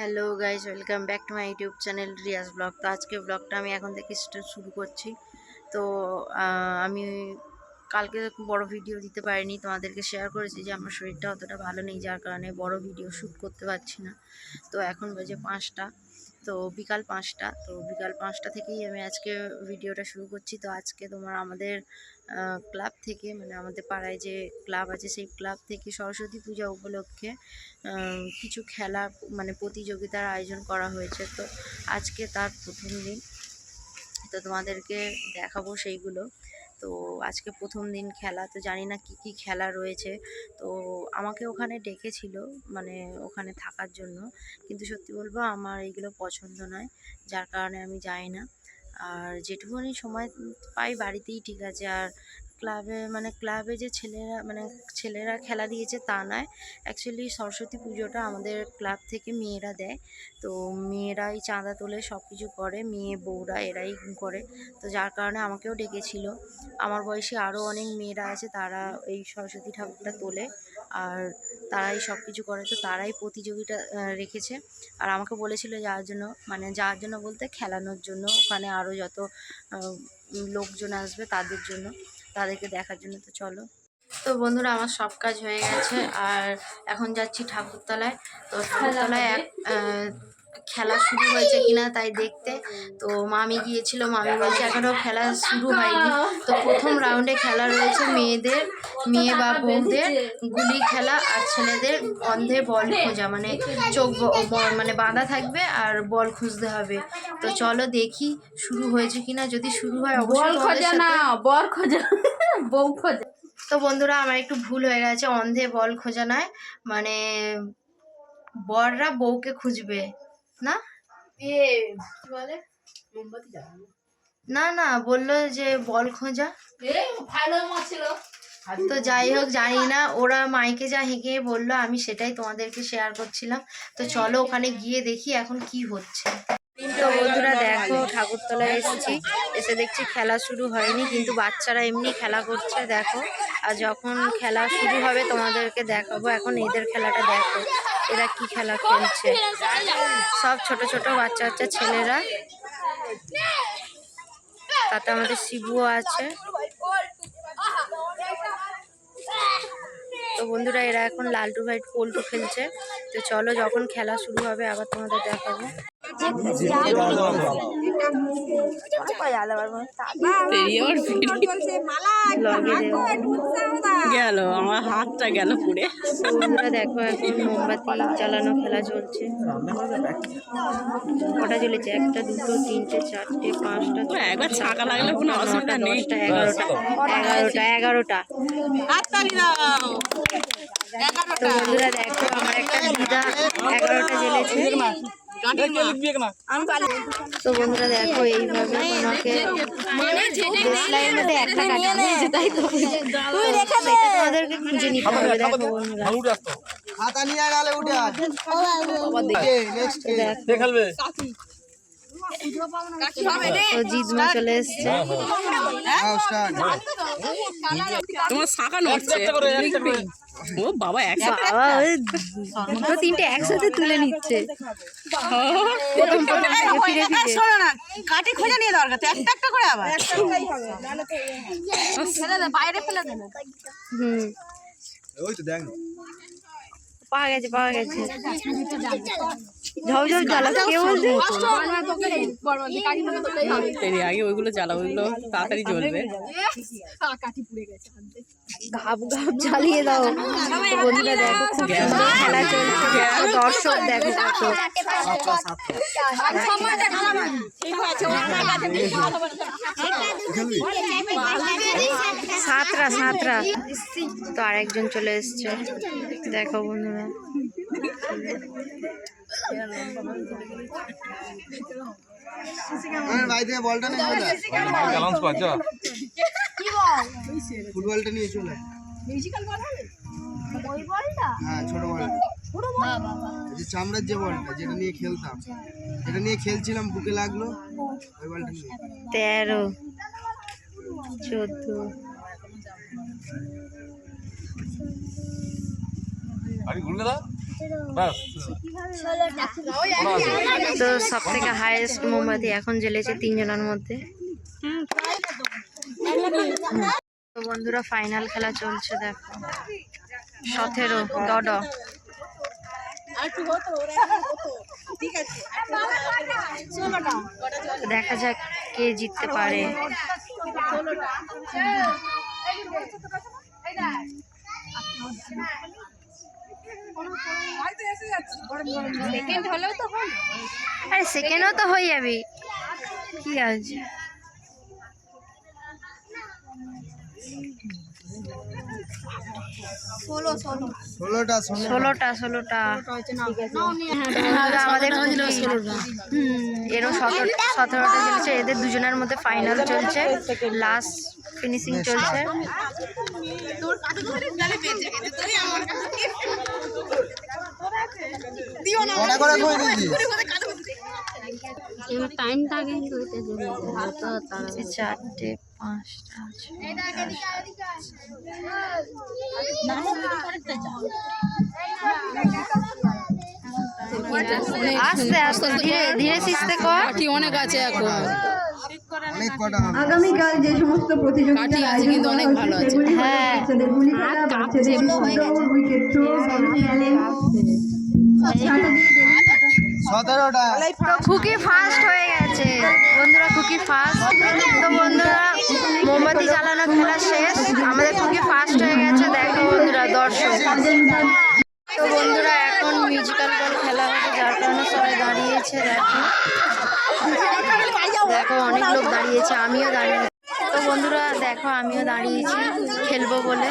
Hello guys welcome back to my YouTube channel Riyaz blog. তো আজকে ব্লগটা আমি এখন থেকে শুরু করছি। তো আমি কালকে বড় ভিডিও দিতে পারিনি, তোমাদেরকে শেয়ার করেছি যে আমার শরীরটা অতটা ভালো নেই, যার কারণে বড় ভিডিও শ্যুট করতে পারছি না। তো এখন বাজে পাঁচটা। তো বিকাল পাঁচটা, তো বিকাল পাঁচটা থেকেই আমি আজকে ভিডিওটা শুরু করছি। তো আজকে তোমার আমাদের ক্লাব থেকে মানে আমাদের পাড়ায় যে ক্লাব আছে, সেই ক্লাব থেকে সরস্বতী পূজা উপলক্ষে কিছু খেলা মানে প্রতিযোগিতার আয়োজন করা হয়েছে। তো আজকে তার প্রথম দিন। তো তোমাদেরকে দেখাবো সেইগুলো। তো আজকে প্রথম দিন খেলা, তো জানি না কি কি খেলা রয়েছে। তো আমাকে ওখানে ডেকেছিল মানে ওখানে থাকার জন্য। কিন্তু সত্যি বলব, আমার এইগুলো পছন্দ নয়, যার কারণে আমি যাই না। আর যেটুকুনি সময় পাই বাড়িতেই ঠিক আছে। আর ক্লাবে মানে ক্লাবে যে ছেলেরা মানে ছেলেরা খেলা দিয়েছে তা নয়। অ্যাকচুয়ালি সরস্বতী পুজোটা আমাদের ক্লাব থেকে মেয়েরা দেয়। তো মেয়েরাই চাঁদা তোলে সব কিছু করে, মেয়ে, বউরা এরাই করে। তো যার কারণে আমাকেও ডেকেছিল। আমার বয়সী আরও অনেক মেয়েরা আছে, তারা এই সরস্বতী ঠাকুরটা তোলে। আর তারাই সব কিছু করে, তো তারাই প্রতিযোগিতা রেখেছে। আর আমাকে বলেছিল যাওয়ার জন্য মানে যাওয়ার জন্য বলতে খেলানোর জন্য। ওখানে আরও যত লোকজন আসবে তাদের জন্য। তাদেরকে দেখার জন্য, তো চলো। তো বন্ধুরা, আমার সব কাজ হয়ে গেছে। আর এখন যাচ্ছি ঠাকুরতলায়। তো ঠাকুরতলায় এক খেলা শুরু হয়েছে কিনা তাই দেখতে। তো মামি গিয়েছিল, মামি বলছে এখনও খেলা শুরু হয়নি। তো প্রথম রাউন্ডে খেলা রয়েছে মেয়েদের। মেয়ে বা বউদের গুলি খেলা আর ছেলেদের অন্ধে বল খোঁজা মানে চোখ মানে বাঁধা থাকবে আর বল খুঁজতে হবে। তো চলো দেখি শুরু হয়েছে কিনা। যদি শুরু হয় বল খোঁজা না বর খোঁজা। বউ খোঁজা। তো বন্ধুরা আমার একটু ভুল হয়ে গেছে। অন্ধে বল খোঁজা নয় মানে বররা বউকে খুঁজবে না? বলে? মোমবাতি না না বলল যে বল খোঁজা। ভালো মাছ ছিল তো যাই হোক জানি না ওরা মাইকে যা হেঁকে বলল আমি সেটাই তোমাদেরকে শেয়ার করছিলাম। তো চলো ওখানে গিয়ে দেখি এখন কি হচ্ছে। তো বন্ধুরা দেখো ঠাকুরতলায় এসেছি। এসে দেখছি খেলা শুরু হয়নি কিন্তু বাচ্চারা এমনি খেলা করছে দেখো। আর যখন খেলা শুরু হবে তোমাদেরকে দেখাবো। এখন এদের খেলাটা দেখো এরা কি খেলা খেলছে। সব ছোট ছোট বাচ্চা বাচ্চা ছেলেরা। তাতে আমাদের শিবুও আছে। তো বন্ধুরা এরা এখন লালটু ভাই পোল্টু খেলছে। তো চলো যখন খেলা শুরু হবে আবার তোমাদের দেখাবো। লগে গেল আমার হাতটা গেল পুড়ে। বন্ধুরা দেখো এখন মোমবাতি জ্বালানো খেলা চলছে। কটা চলেছে একটা দুটো তিনটে চারটে পাঁচটা একবার ছাকা লাগলে কোনো অসুবিধা নেই। এগারোটা এগারোটা এগারোটা। তো বন্ধুরা দেখো আমার একটা দিদা এগারোটা জ্বেলেছে। তো বন্ধুরা দেখো এইভাবে মধ্যে একটা কাটা দিয়েছে তাই তো। সেটা তোমাদেরকে খুঁজে নিতে হবে দেখো বন্ধুরা। হাতা নিয়ে গেলে উঠে দেখো তো জিজমা চলে এসছে। তোমার শাখা নড়ছে। ও বাবা বাবা দুটো তিনটে একসাথে তুলে নিচ্ছে। প্রথম প্রথম থেকে ফিরে ফিরে। না কাঠি খোঁজা নিয়ে দরকার একটা একটা করে আবার। বাইরে ফেলে দেবে হুম। ওই তো দেখ। পাওয়া গেছে পাওয়া গেছে। ঝপ ঝপ জ্বালা কে বলছে তেরি আগে ওইগুলো জ্বালা ওইগুলো তাড়াতাড়ি জ্বলবে। ঘাপ ঘাপ জ্বালিয়ে দাও। বন্ধুরা দেখো খুব সুন্দর খেলা চলছে। দর্শক দেখো কত সাতরা সাতরা তো আরেকজন চলে এসছে। দেখো বন্ধুরা। আমার ভাই থেকে বলটা নিয়ে চলে আয়। ফুটবলটা নিয়ে চলে। আয়। হ্যাঁ ছোট বলটা এই যে চামড়ার যে বলটা যেটা নিয়ে খেলতাম যেটা নিয়ে খেলছিলাম বুকে লাগল ওই বলটা নিয়ে। তেরো চোদ্দ। তো সব থেকে হাইয়েস্ট মোমবাতি এখন জ্বেলেছে তিনজনের মধ্যে। বন্ধুরা ফাইনাল খেলা চলছে, দেখো। সতেরো ডড দেখা যাক কে জিততে পারে। আরে সেকেন্ডও তো হয়ে যাবি। কি আছে? ষোলোটা ষোলোটা। ষোলোটা আমাদের এরও সতেরো সতেরোটা চলছে এদের দুজনের মধ্যে ফাইনাল চলছে। লাস্ট ফিনিশিং চলছে। তাড়া এই চারটে পাঁচটা ছটা, আস্তে আস্তে ধীরে ধীরে সিস্তে কর। অনেক আছে এখন। আগামীকাল যে সমস্ত প্রতিযোগিতা কাঠি আছে কিন্তু অনেক ভালো আছে। হ্যাঁ। বাচ্চাদের গুলি খেলা বাচ্চাদের উইকেট থ্রো সতেরোটা। খুকি ফার্স্ট হয়ে গেছে। বন্ধুরা খুকি ফার্স্ট তো বন্ধুরা মোমবাতি জ্বালানো খেলা শেষ। আমাদের খুকি ফার্স্ট হয়ে গেছে। দেখো বন্ধুরা দর্শক তো বন্ধুরা এখন মিউজিক্যাল বল খেলা হচ্ছে যার কারণে সবাই দাঁড়িয়েছে দেখো। দেখো, অনেক লোক দাঁড়িয়েছে, আমিও দাঁড়িয়ে তো বন্ধুরা, দেখো, আমিও দাঁড়িয়েছি, খেলব বলে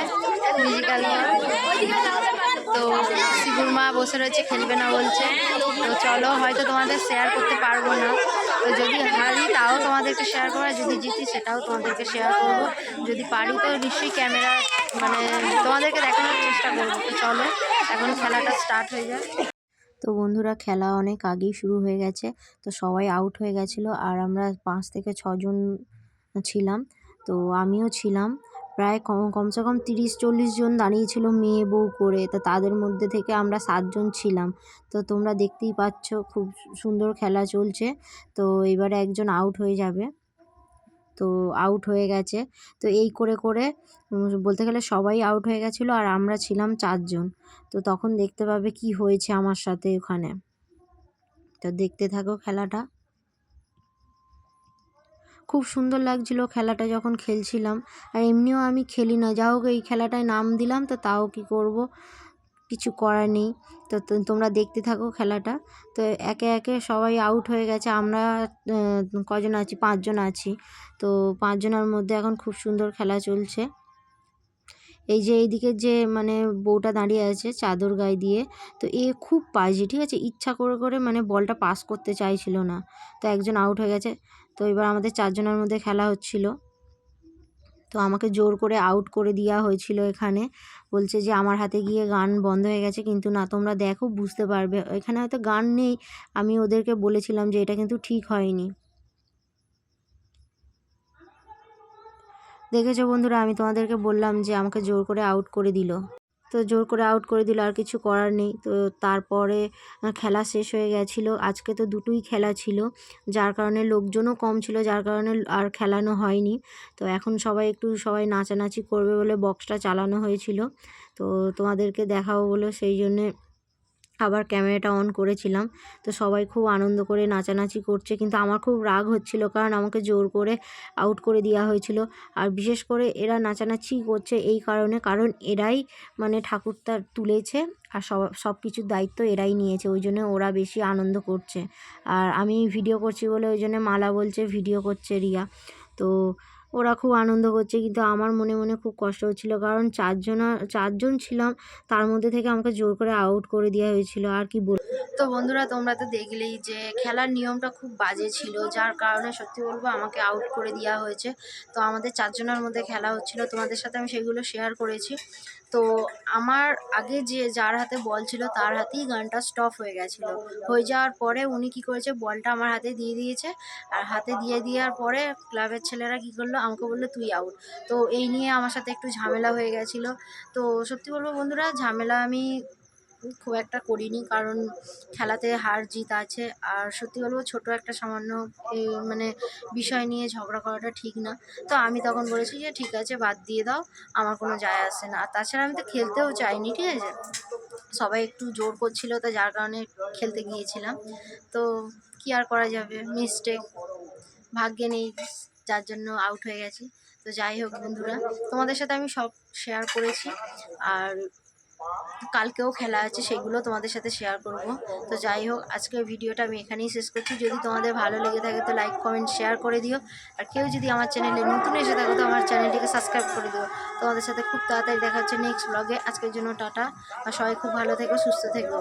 মিউজিক্যাল তো শিবুর মা বসে রয়েছে, খেলবে না বলছে। তো চলো, হয়তো তোমাদের শেয়ার করতে পারব না। তো যদি হারি, তাও তোমাদেরকে শেয়ার করা যদি জিতি, সেটাও তোমাদেরকে শেয়ার করব। যদি পারি, তো নিশ্চয়ই ক্যামেরা মানে তোমাদেরকে দেখানোর চেষ্টা করব। তো চলো, এখন খেলাটা স্টার্ট হয়ে যায়। তো বন্ধুরা খেলা অনেক আগেই শুরু হয়ে গেছে, তো সবাই আউট হয়ে গেছিল আর আমরা পাঁচ থেকে ছজন ছিলাম। তো আমিও ছিলাম, প্রায় কম, কমসে কম তিরিশ, চল্লিশ জন দাঁড়িয়েছিল মেয়ে, বউ করে, তো তাদের মধ্যে থেকে আমরা সাতজন ছিলাম। তো তোমরা দেখতেই পাচ্ছ খুব সুন্দর খেলা চলছে, তো এবারে একজন আউট হয়ে যাবে। তো আউট হয়ে গেছে। তো এই করে করে বলতে গেলে সবাই আউট হয়ে গেছিল আর আমরা ছিলাম চারজন তো তখন দেখতে পাবে কি হয়েছে আমার সাথে ওখানে। তো দেখতে থাকো খেলাটা। খুব সুন্দর লাগছিল খেলাটা যখন খেলছিলাম। আর এমনিও আমি খেলি না। যা হোক, এই খেলাটায় নাম দিলাম তো তাও কি করব? কিছু করার নেই। তো তোমরা দেখতে থাকো খেলাটা। তো একে একে সবাই আউট হয়ে গেছে। আমরা কজন আছি? পাঁচজন আছি। তো পাঁচজনের মধ্যে এখন খুব সুন্দর খেলা চলছে। এই যে এইদিকে যে মানে বউটা দাঁড়িয়ে আছে চাদর গায়ে দিয়ে, তো এ খুব বাজে ঠিক আছে? ইচ্ছা করে করে মানে বলটা পাস করতে চাইছিল না। তো একজন আউট হয়ে গেছে। তো এবার আমাদের চারজনের মধ্যে খেলা হচ্ছিল। তো আমাকে জোর করে আউট করে দেওয়া হয়েছিল এখানে। বলছে যে, আমার হাতে গিয়ে গান বন্ধ হয়ে গেছে, কিন্তু না, তোমরা দেখো, বুঝতে পারবে। এখানে হয়তো গান নেই, আমি ওদেরকে বলেছিলাম যে, এটা কিন্তু ঠিক হয়নি। দেখেছ বন্ধুরা, আমি তোমাদেরকে বললাম যে, আমাকে জোর করে আউট করে দিল। তো জোর করে আউট করে দিল, আর কিছু করার নেই। তো তারপরে খেলা শেষ হয়ে গেছিল। আজকে তো দুটোই খেলা ছিল। যার কারণে লোকজনও কম ছিল, যার কারণে আর খেলানো হয়নি। তো এখন সবাই একটু সবাই নাচানাচি করবে বলে বক্সটা চালানো হয়েছিল। তো তোমাদেরকে দেখাবো বলে সেই জন্যে আবার ক্যামেরাটা অন করেছিলাম। তো সবাই খুব আনন্দ করে নাচানাচি করছে। কিন্তু আমার খুব রাগ হচ্ছিল, কারণ আমাকে জোর করে আউট করে দেওয়া হয়েছিল। আর বিশেষ করে এরা নাচানাচি করছে এই কারণে, কারণ এরাই মানে ঠাকুরটা তুলেছে আর সব সব কিছুর দায়িত্ব এরাই নিয়েছে। ওই জন্য ওরা বেশি আনন্দ করছে। আর আমি ভিডিও করছি বলে ওই জন্য মালা বলছে ভিডিও করছে রিয়া। তো ওরা খুব আনন্দ করছে, কিন্তু আমার মনে মনে খুব কষ্ট হচ্ছিল। কারণ চারজনা, চারজন ছিলাম, তার মধ্যে থেকে আমাকে জোর করে আউট করে দেওয়া হয়েছিল, আর কি বল তো বন্ধুরা, তোমরা তো দেখলেই যে খেলার নিয়মটা খুব বাজে ছিল, যার কারণে সত্যি বলব আমাকে আউট করে দেওয়া হয়েছে। তো আমাদের চারজনের মধ্যে খেলা হচ্ছিল, তোমাদের সাথে আমি সেগুলো শেয়ার করেছি। তো আমার আগে যে যার হাতে বল ছিল তার হাতেই গানটা স্টপ হয়ে গেছিল। হয়ে যাওয়ার পরে উনি কি করেছে? বলটা আমার হাতে দিয়ে দিয়েছে। আর হাতে দিয়ে দেওয়ার পরে ক্লাবের ছেলেরা কি করল? আমাকে বলল, তুই আউট তো এই নিয়ে আমার সাথে একটু ঝামেলা হয়ে গেছিল। তো সত্যি বলব বন্ধুরা, ঝামেলা আমি খুব একটা করিনি, কারণ খেলাতে হার জিত আছে। আর সত্যি বলব, ছোটো একটা সামান্য মানে বিষয় নিয়ে ঝগড়া করাটা ঠিক না। তো আমি তখন বলেছি যে, ঠিক আছে, বাদ দিয়ে দাও, আমার কোনো যায় আসে না। আর তাছাড়া আমি তো খেলতেও চাইনি, ঠিক আছে? সবাই একটু জোর করছিল, তো যার কারণে খেলতে গিয়েছিলাম। তো কি আর করা যাবে? মিস্টেক ভাগ্যে নেই, যার জন্য আউট হয়ে গেছি। তো যাই হোক বন্ধুরা, তোমাদের সাথে আমি সব শেয়ার করেছি। আর কালকেও খেলা আছে, সেগুলো তোমাদের সাথে শেয়ার করব। তো যাই হোক, আজকের ভিডিওটা আমি এখানেই শেষ করছি। যদি তোমাদের ভালো লেগে থাকে, তো লাইক কমেন্ট শেয়ার করে দিও। আর কেউ যদি আমার চ্যানেলে নতুন এসে থাকো, তো আমার চ্যানেলটিকে সাবস্ক্রাইব করে দিও। তোমাদের সাথে খুব তাড়াতাড়ি দেখা হচ্ছে নেক্সট ব্লগে আজকের জন্য টাটা। আর সবাই খুব ভালো থেকো, সুস্থ থেকো।